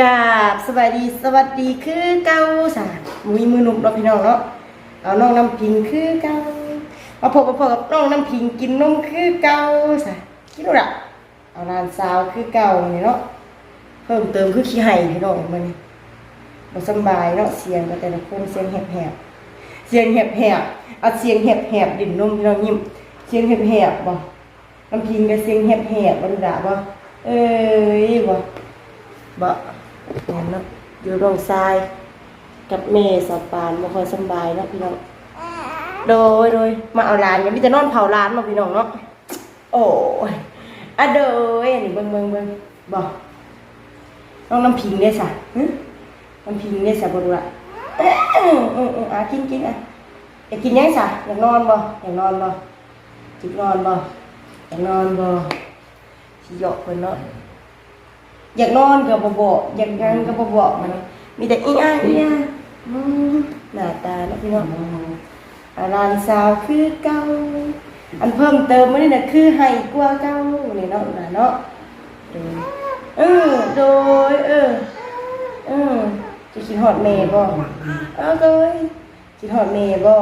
กาบสวัสดีสวัสดีคือเก้าสามีมือหนุ่มเราพี่น้องเนาะเอาน้องน้ำพิงคือเก้ามาพบมาพบกับน้องน้ำพิงกินนมคือเก้าสาคิดดูละเอาลานสาวคือเก่านี่เนาะเพิ่มเติมคือขี้ไห่พี่น้องมันบ่สบายเนาะเสียงก็แต่ละคนเสียงแหบๆเสียงแหบๆเอาเสียงแหบๆดิ่นนมพี่น้องยิ้มเสียงแหบๆบ่น้ำพิงก็เสียงแหบๆบ่ดูด่าบ่เอ้ยบ่บ นี่ยเนาะอยู่โรงทราย กับเมย์สปานบ่ค่อยสำบายเนาะพี่น้องโดยโดยมาเอาร้านยังมีแต่นอนเผาร้านเนาพี่น้องเนาะโอ้ยอะโดยนี่เบิ่งเบิ่งเบิ่งบ่น้องน้ำพิงได้สะน้ำพิงได้สะบ่รู้ละเอ้อเออเอออะกินกินอะอยากกินยังสะอยากนอนบ่อยากนอนบ่จิกนอนบ่อยากนอนบ่สิหยอกเพิ่นเนาะ อยากนอนก็บ่บอกอยากยังก็บ่บอกมันมีแต่อีอ้ายอีอ้ายอืมหน้าตาเนาะพี่น้องอาลานสาวคือเก่าอันเพิ่มเติมมานี่น่ะคือให้กว่าเก่านี่เนาะน่ะเนาะเออโดยเออเออจะคิดฮอดแม่บ่เออโดยคิดฮอดแม่บ่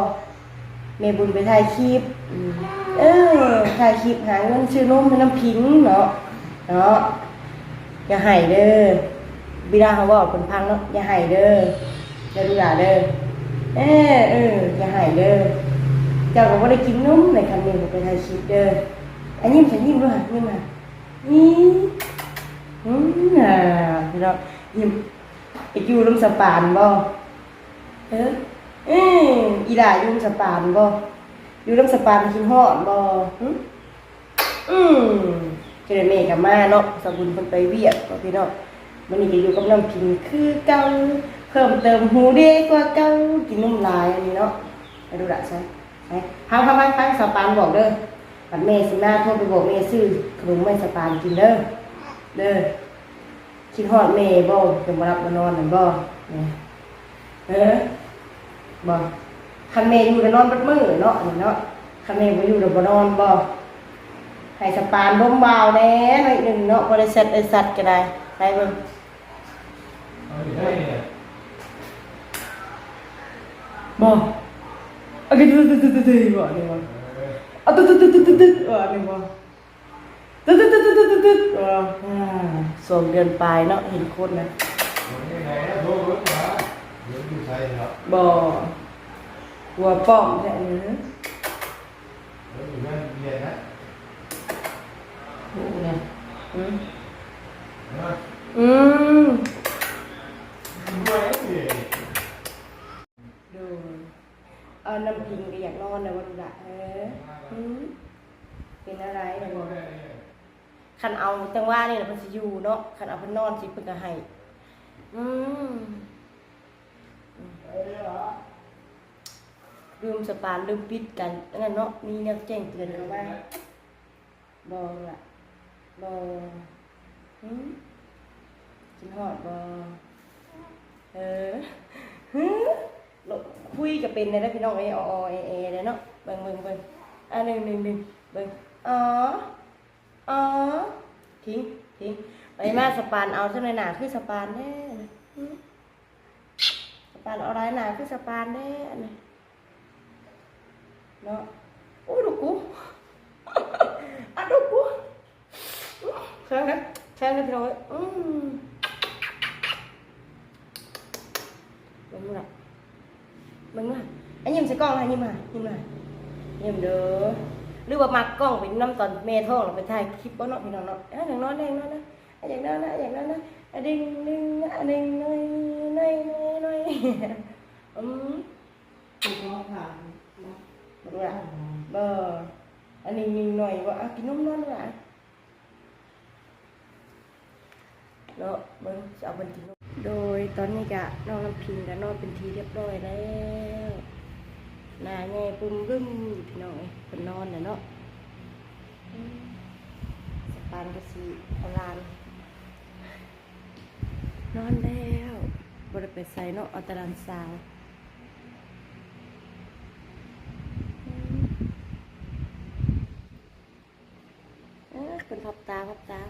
แม่บุญไปถ่ายคลิปอืมเออถ่ายคลิปหาเงินซื้อนมให้น้ำพิงเนาะเนาะ อย่าให้เด้อบิดาเขาบอกคนพังเนาะอย่าให้เด้ออย่าดูด่าเด้อเออเอออย่าให้เด้อเจ้าก็บ่ได้กินนมในคำนี้ผมไปถ่ายคลิปเด้ออันยิ้มันยิ้มด้วยยิ้มอะนี่อืมอ่าพี่น้องยิ้มไอ้อยู่ลมสปานบ่เออเอออีหล่าอยู่ลมสปานบ่อยู่ลมสปานกินฮอดบ่หึอืม เจอเมย์กับมาเนาะสบุญคนไปเวียดก็พี่เนาะมันนี่ก็อยู่กับน้ำพิงคือเก่าเพิ่มเติมหูด้กว่าเก่ากินนุ่มลายอันนี้เนาะไปดูละใช่ไหมพังพังพังพังสปานบอกเด้อปัดเมย์สิมาโทรไปบอกเมย์ซื้อขนมไม่สปานกินเด้อเด้อคิดฮอดเมย์บ่จะมารับมานอนนั่นบ่เนี่ยเออบ่คันเมย์อยู่แล้วนอนบัดมือเนาะเนาะคันเมย์บ่อยู่แล้วบ่นอนบ่ ให้สปานล้มเบาแน่หน่อยหนึ่งเนาะบริษัทไอสัตว์ก็ได้ไปเบิ่งเอาอยู่ได้เนี่ยบ่อาตึ๊ดตึ๊ดตึ๊ดตึ๊ดตึ๊ดบ่นี่บ่อาตึ๊ดตึ๊ดตึ๊ดตึ๊ดตึ๊ดบ่นี่บ่ตึ๊ดตึ๊ดตึ๊ดตึ๊ดตึ๊ดตึ๊ดบ่อ่าสองเดือนปลายเนาะเห็นคนนะมันยังไงนะโทรรถมาเดี๋ยวอยู่ไทยครับบ่หัวป้อมแท้นี่นะเดี๋ยวอ ยู่นั่นเรียนนะโอ้เนี่ยอืมนะอืมด้วยนี่ดูเอาน้ำพิงก็อยากนอนนะวันละเอออืมเป็นอะไรนะบ่คันเอาจังว่านี่แหละเพิ่นสิอยู่เนาะคันเอาเพิ่นนอนสิเพิ่นก็ให้อืมลืมสปานลืมปิดกันอันนั้นเนาะมีแนวแจ้งเตือนกันว่าบ่ล่ะ บ่หึกินฮอดบ่เออหึลบคุยก็เป็นได้พี่น้องเอออเอเอได้เนาะเบิ่งเบิ่งเบิ่งอะหนึ่งหนึ่งหนึ่งเบิ่งอ๋ออ๋อทิ้งทิ้งไปมาสปานเอาซะหน่อยหนาคือสปานแน่สปานเอาไรหนาคือสปานแน่เนาะโอ้ดูกู อะดูกู แช่งนะแช่งนะพี่น้อยอืมมึงมึงอะมึงอะไอ้ยิ้มใส่กล้องให้ยิ้มมายิ้มมายิ้มเด้อหรือว่ามักกล้องเป็นน้ำตอน เนาะเนาะอะอย่างนอนอย่างนอนนะอะอย่างนอนนะอะอย่างนอนนะอะดึงดึงอะดึงน้อยน้อยน้อยน้อยอืมถูกต้องค่ะบ่รู้ละบ่อันนี้ยิงหน่อยว่าอะกินนมนอนด้วยอะเนาะเบิ่งจะเอาเป็นกินนมโดยตอนนี้กะนอน้ำพิงกะนอนเป็นทีเรียบร้อยแล้วหน้าแง่ปุ้มบึ้มอยู่พี่น้องเอ้ยเพิ่นนอนนะเนาะสปานก็สีเอาลานนอนแล้วบริไปใส่เนาะเอาตารานสาวเออคนพับตาพับตา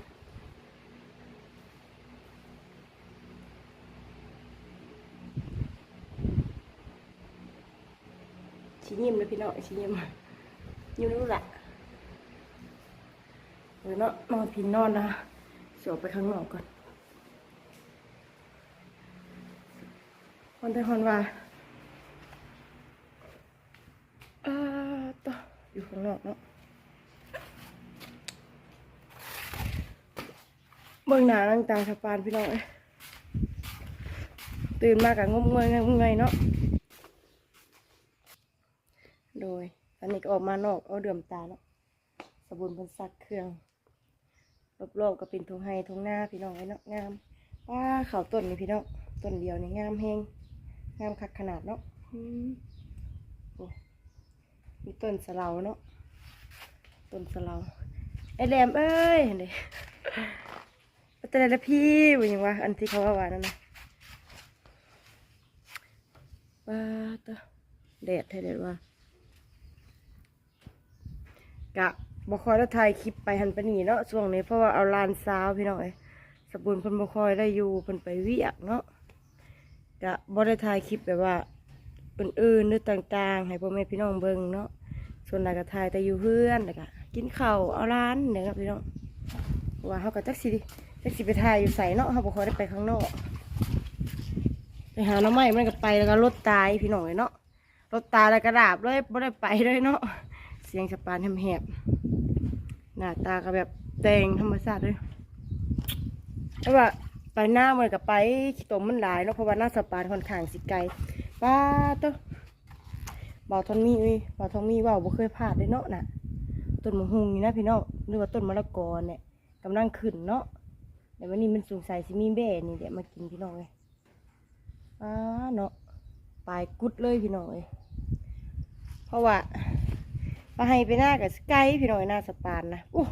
ชิยิ้มเลยพี่น้องชิยิ้มยิ้มรู้ละเดี๋ยวเนาะนอนพิงนอนนะเสียวไปข้างนอกก่อนคนไปคนว่าอ่าต่ออยู่ข้างนอกเนาะเบื้องหน้านั่งตาสะปานพี่น้องเอ้ยตื่นมากับงมเงยงมเงยเนาะ โดยต อนนี้ก็ออกมานอกเอาเดือมตาแล้วสบู่บนซักเครื่องรอบๆก็เป็นทงไฮทงหน้าพี่น้องไอ้เนาะงามว้าเขาต้นนี่พี่น้องต้นเดียวนี่งามแฮงงามคักขนาดเนาะมีต้นสลาเนาะต้นสลาไอแหลมเอ้ยเห็นดิแต่ละพี่ว่าหยังวะอันที่เขาว่าว่านั่นนะว้าตะแดดให้เด็ดว่า กะบ่คอยได้ถ่ายคลิปไปหันไปนีเนาะช่วงนี้เพราะว่าเอาลานสาวพี่น้องเอ้ยสบุนเพิ่นบ่คอยได้อยู่เพิ่นไปเวียกเนาะกะบ่ได้ถ่ายคลิปแบบว่าอื่นๆหรือต่างๆ ให้พ่อแม่พี่น้องเบิ่งเนาะส่วนใหญ่ก็ถ่ายแต่อยู่เพื่อนแล้วก็กินข้าวเอาร้านเนี่ยครับพี่น้องว่าเฮาก็จักสิจักสิไปถ่ายอยู่ไสเนาะเฮาบ่คอยได้ไปข้างนอกไปหาน้ำไม้มันก็ไปแล้วก็รถตายพี่น้องเอ้ยเนาะรถตายแล้วก็ดาบเลยบ่ได้ไปเลยเนาะ สียงสปานแหบๆหน้าตาก็แบบแดงธรรมชาติเลยแต่ว่าไปหน้าเหมือนกับไปขี้ตมมันหลายเนาะเพราะว่าหน้าสปานค่อนข้างสิไกลป้าตัวบ่าวทอนมีอุ้ยบ่าวทองมีว่าวบ่เคยพลาดเลยเนาะน่ะต้นมะฮุงนี่นะพี่น้องหรือว่าต้นมะละกอเนี่ยกำลังขึ้นเนาะแต่วันนี้มันสงสัยสิมีแบ่นี่เดี๋ยวมากินพี่น้องเลยอ้าเนาะปลายกุดเลยพี่น้องเลยเพราะว่า ปลาไฮไปหน้ากับสไกด์พี่น้อยหน้าสปานนะอู้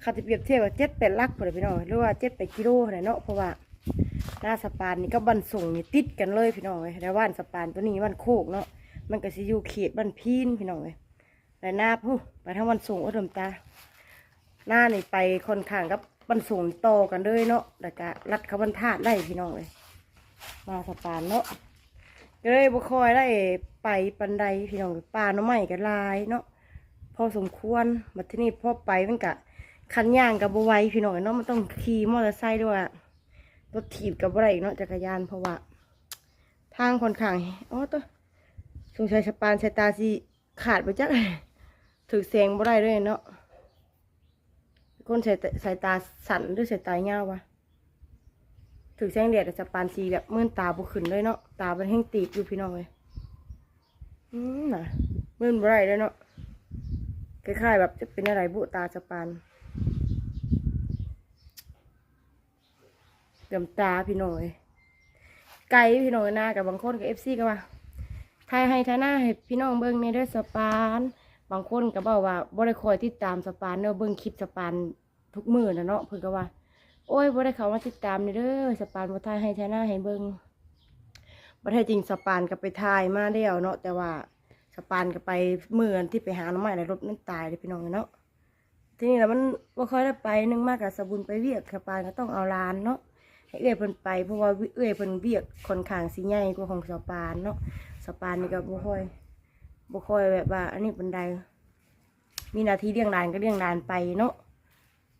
เขาจะเปรียบเทียบกับเจ็ดแปดลักพอเลยพี่น้อยหรือว่าเจ็ดแปดกิโลอะไรเนาะเพราะว่าหน้าสปานนี่ก็บันส่งนี่ติดกันเลยพี่น้อยแล้วว่านสปานตัวนี้วันโคกเนาะมันก็สิอยู่เขตบันพีนพี่น้อยแต่หน้าผู้ไปทั้งวันส่งอุดมตา หน้านี่ไปค่อนข้างกับบันส่งโตกันเลยเนาะแล้วก็รัดเขาบรรทัดได้พี่น้องเลยมาสปานเนาะก็เลยบุคอยได้ ไปปันไดพี่น้องป่าน้ำใหม่กันลายเนาะพอสมควรมาที่นี่พอไปมันกะคันย่างกับบัไหวพี่น้องเนาะมันต้องขี่มอเตอร์ไซค์ด้วยรถถีบกับอะไรอีกเนาะจักรยานเพราะว่า ทางค่อนข้างอ๋อตัวสงสัยสปานสายตาสิขาดไปจักถือแสงบ่ได้ด้วยเนาะคนสายสายตาสั่นหรือสายตาเงาวะถือแสงแดดแต่สปานสีแบบมื่นตาบุขึ้นเลยเนาะตาเป็นแห้งตีบอยู่พี่น้องเลย อืมน่ะมื่นไรเลยเนาะคล้ายๆแบบจะเป็นอะไรบุตาสปานเดือมตาพี่หน้อย ไกลพี่หน้องหน้ากับบางคนกับเอฟซีก็ว่าทายให้ทายหน้าให้พี่น้องเบิ้งในเด้วยสปาน บางคนก็บอกว่าบ่ได้คอยติดตามสปานเนาะเบิ้งคลิปสปานทุกมือนะเนาะเพิ่นก็ว่า โอ้ยบ่ได้เขามาติดตามนี่เด้อสปานบ่ทายให้แท้หน้าให้เบิ่ง บ่แท้จริงสปานก็ไปทายมาแล้วเนาะแต่ว่าสปานก็ไปเมื่อที่ไปหาหน้องใหม่ในรถมันตายเลยพี่น้องเนาะทีนี้แล้วมันบ่ค่อยได้ไปนึงมากกับสบุญไปเวียกสปานก็ต้องเอาลานเนาะให้เอื้อยเพิ่นไปเพราะว่าเอื้อยเพิ่นเวียกค่อนข้างสิใหญ่กว่าของสปานเนาะสปานนี่ก็บ่ค่อยบ่ค่อยแบบว่า อันนี้บันไดมีนาทีเลี้ยงหลานก็เลี้ยงหลานไปเนาะ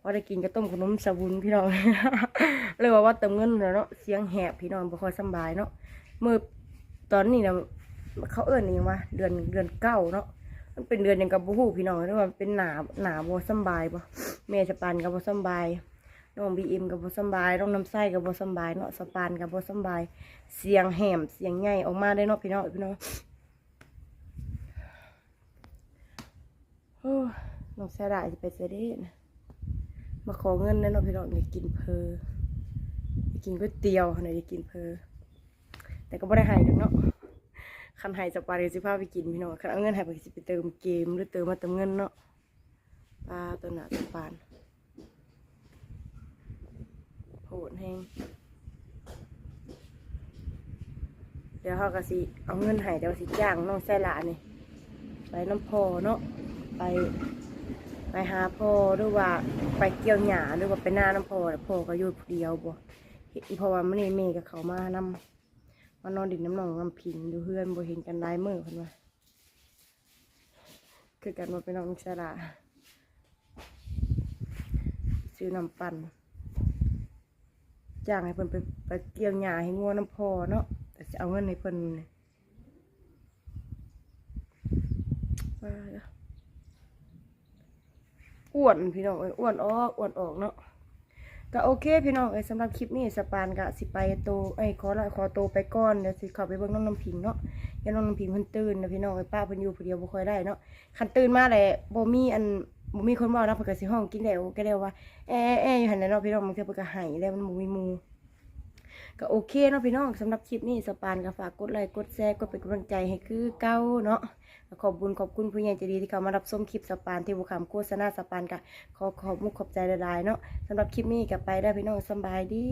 พอได้กินก็ต้มขนมสบุนพี่น้องเลยว่าว่าเติมเงินแล้วเนาะเสียงแหบพี่น้องบ่ค่อยสบายเนาะ มือตอนนี้นะเขาเอิ้นอิหยังว่าเดือนเดือนเก้าเนาะมันเป็นเดือนหยังกับบ่ฮู้พี่น้องเรียกว่าเป็นหนาหนาบ่สบายบ่แม่สปานก็บ่สบายน้องบีเอ็มก็บ่สบายน้องน้ำไส้ก็บ่สบายเนาะสปานก็บ่สบาย เสียงแหมเสียงใหญ่ออกมาได้เนาะพี่น้องพี่น้องโอ้ยน้องแซ่ดาจะไปเสด็จนะมาขอเงินนั่นเนาะพี่น้องอยากกินเพออยากกินก๋วยเตี๋ยวหน่อยอยากกินเพอ แต่ก็ไม่ได้หายกันเนาะคันหายจากปลาเดี๋ยวสิพาไปกินพี่น้องคันเอาเงินหายไปสิไปเติมเกมหรือเติมมาเติมเงินเนาะปลาตัวหนาตัวปานโหดแห้งเดี๋ยวเขาก็สิเอาเงินหายเดี๋ยวสิจ้างน้องแซ่หลานี่ไปน้ำพอเนาะไปไปหาพ่อหรือว่าไปเกี่ยวหญ้าหรือว่าไปหน้าน้ำพ่อแต่พ่อก็อยู่เดียวบ่เห็นพราะว่ามันนี่เมย์กับเขามานำ มานอนดินน้ำหนองน้ำพิงอยู่เพื่อนบ่เห็นกันได้เมื่อเพิ่นว่าคือกันว่าเป็นน้องสลาซื้อน้ำปั่นจ้างให้เพิ่นไปไปเกี่ยวหญ้าให้งัวน้ำพอเนาะแต่จะเอาเงินให้เพิ่นนี่ว่าแล้วอ้วนพี่น้องเอ้ยอ้วนออกอ้วนออกเนาะ ก็โอเคพี่น้องเอ้ยสำหรับคลิปนี้สปานก็สิไปโตไอ้ขอละขอโตไปก่อนเดี๋ยวสิเข้าไปเบิ่งน้องน้ำพิงเนาะย่าน้องน้ำพิงเพิ่นตื่นนะพี่น้องไอ้ยป้าเพิ่นอยู่ผู้เดียวบ่ค่อยได้เนาะคันตื่นมาแหละบ่มีอันบ่มีคนเว้านะเพิ่นก็สิห้องกินแล้วก็แล้ว่าแอะแอะอยู่หั่นและเนาะพี่น้องบางเทื่อเพิ่นก็ให้แล้วมันบ่มีหมู่ก็โอเคเนาะพี่น้องสำหรับคลิปนี้สปานก็ฝากกดไลค์กดแชร์กดเป็นกำลังใจให้คือเก้าเนาะ ขอบบุญขอบคุณผู้ใหญ่ใจดีที่เขามารับส้มคลิปสปานที่บุคำโฆษณาสปานกะขอขอบมุขขอบใจหลายๆเนาะสำหรับคลิปนี้กับไปได้พี่น้องสบายดี